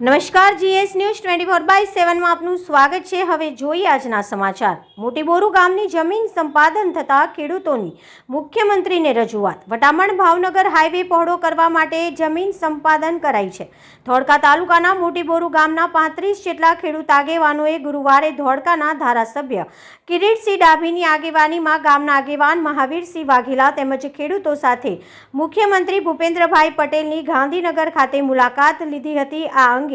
નમસ્કાર, GS news twenty four by સેવનમાં આપનું સ્વાગત છે. હવે જોઈએ આજના સમાચાર. મોટીબોરુ ગામની જમીન સંપાદન થતા ખેડૂતોની મુખ્યમંત્રીને રજૂઆત. વટામણ ભાવનગર હાઈવે પહોળો કરવા માટે જમીન સંપાદન કરાઈ છે. ધોળકા તાલુકાના મોટીબોરુ ગામના પાંત્રીસ જેટલા ખેડૂત આગેવાનોએ ગુરુવારે ધોળકાના ધારાસભ્ય કિરીટસિંહ ડાભીની આગેવાનીમાં ગામના આગેવાન મહાવીરસિંહ વાઘેલા તેમજ ખેડૂતો સાથે મુખ્યમંત્રી ભૂપેન્દ્રભાઈ પટેલની ગાંધીનગર ખાતે મુલાકાત લીધી હતી. આ અંગે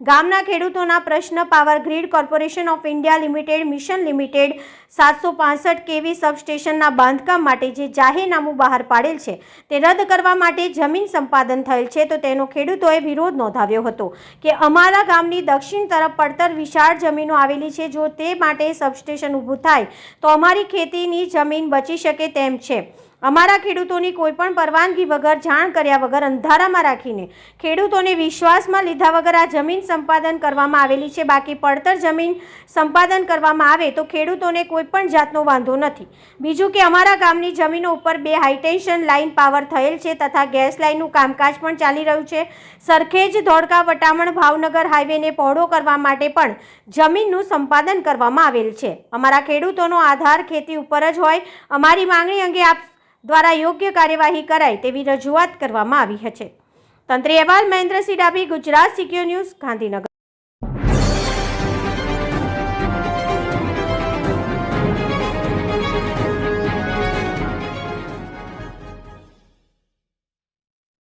ગામના ખેડૂતોના પ્રશ્ન power grid corporation of India limited, mission limited, સાતસો પાસઠ કેવી સબસ્ટેશનના બાંધકામ માટે જે જાહેરનામું બહાર પાડેલ છે તે રદ કરવા માટે જમીન સંપાદન થયેલ છે, તો તેનો ખેડૂતોએ વિરોધ નોંધાવ્યો હતો કે અમારા ગામની દક્ષિણ તરફ પડતર વિશાળ જમીનો આવેલી છે, જો તે માટે સબસ્ટેશન ઊભું થાય તો અમારી ખેતીની જમીન બચી શકે તેમ છે. અમારા ખેડૂતોની કોઈપણ પરવાનગી વગર, જાણ કર્યા વગર અંધારામાં રાખીને ખેડૂતોને વિશ્વાસમાં લીધા વગર આ જમીન સંપાદન કરવામાં આવેલી છે. બાકી પડતર જમીન સંપાદન કરવામાં આવે તો ખેડૂતોને કોઈપણ જાતનો વાંધો નથી. બીજું કે અમારા ગામની જમીનો ઉપર બે હાઈટેન્શન લાઇન પાવર થયેલ છે તથા ગેસ લાઇનનું કામકાજ પણ ચાલી રહ્યું છે. સરખેજ ધોળકા વટામણ ભાવનગર હાઈવેને પહોળો કરવા માટે પણ જમીનનું સંપાદન કરવામાં આવેલ છે. અમારા ખેડૂતોનો આધાર ખેતી ઉપર જ હોય. અમારી માંગણી અંગે આપ દ્વારા યોગ્ય કાર્યવાહી કરાય તેવી રજૂઆત કરવામાં આવી છે. તંત્રી અહેવાલ, મહેન્દ્રસિંહ ડાભી, ગુજરાત સિક્યો ન્યૂઝ ગાંધીનગર.